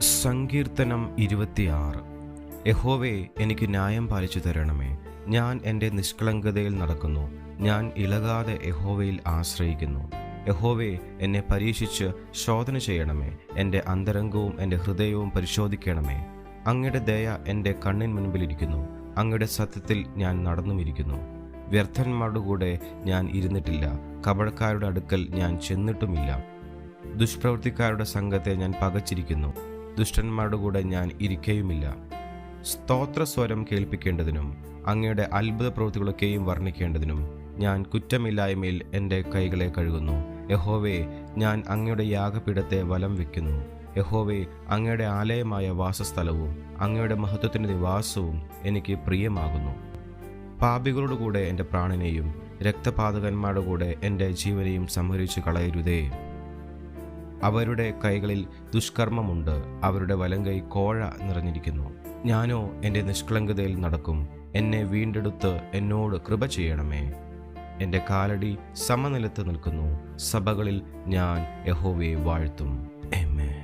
സങ്കീർത്തനം ഇരുപത്തിയാറ്. യഹോവേ എനിക്ക് ന്യായം പാലിച്ചു തരണമേ. ഞാൻ എന്റെ നിഷ്കളങ്കതയിൽ നടക്കുന്നു. ഞാൻ ഇളകാതെ യഹോവയിൽ ആശ്രയിക്കുന്നു. യഹോവേ എന്നെ പരീക്ഷിച്ച് ശോധന ചെയ്യണമേ. എന്റെ അന്തരംഗവും എന്റെ ഹൃദയവും പരിശോധിക്കണമേ. അങ്ങയുടെ ദയ എന്റെ കണ്ണിൻ മുൻപിലിരിക്കുന്നു അങ്ങയുടെ സത്യത്തിൽ ഞാൻ നടന്നുമിരിക്കുന്നു. വ്യർത്ഥന്മാരുടെ കൂടെ ഞാൻ ഇരുന്നിട്ടില്ല. കപടക്കാരുടെ അടുക്കൽ ഞാൻ ചെന്നിട്ടുമില്ല. ദുഷ്പ്രവൃത്തിക്കാരുടെ സംഘത്തെ ഞാൻ പകച്ചിരിക്കുന്നു. ദുഷ്ടന്മാരുടെ കൂടെ ഞാൻ ഇരിക്കയുമില്ല. സ്തോത്രസ്വരം കേൾപ്പിക്കേണ്ടതിനും അങ്ങയുടെ അത്ഭുത പ്രവൃത്തികളൊക്കെയും വർണിക്കേണ്ടതിനും ഞാൻ കുറ്റമില്ലായ്മയിൽ എന്റെ കൈകളെ കഴുകുന്നു. യഹോവേ ഞാൻ അങ്ങയുടെ യാഗപീഠത്തെ വലം വയ്ക്കുന്നു യഹോവേ അങ്ങയുടെ ആലയമായ വാസസ്ഥലവും അങ്ങയുടെ മഹത്വത്തിന്റെ നിവാസവും എനിക്ക് പ്രിയമാകുന്നു. പാപികളുടെ കൂടെ എന്റെ പ്രാണനെയും രക്തപാതകന്മാരുടെ കൂടെ എന്റെ ജീവനെയും സംഹരിച്ചു കളയരുതേ. അവരുടെ കൈകളിൽ ദുഷ്കർമ്മമുണ്ട്. അവരുടെ വലങ്കൈ കോഴ നിറഞ്ഞിരിക്കുന്നു. ഞാനോ എന്റെ നിഷ്കളങ്കതയിൽ നടക്കും. എന്നെ വീണ്ടെടുത്ത് എന്നോട് കൃപ ചെയ്യണമേ. എന്റെ കാലടി സമനിലത്ത് നിൽക്കുന്നു. സഭകളിൽ ഞാൻ യഹോവയെ വാഴ്ത്തും. എമ്മേ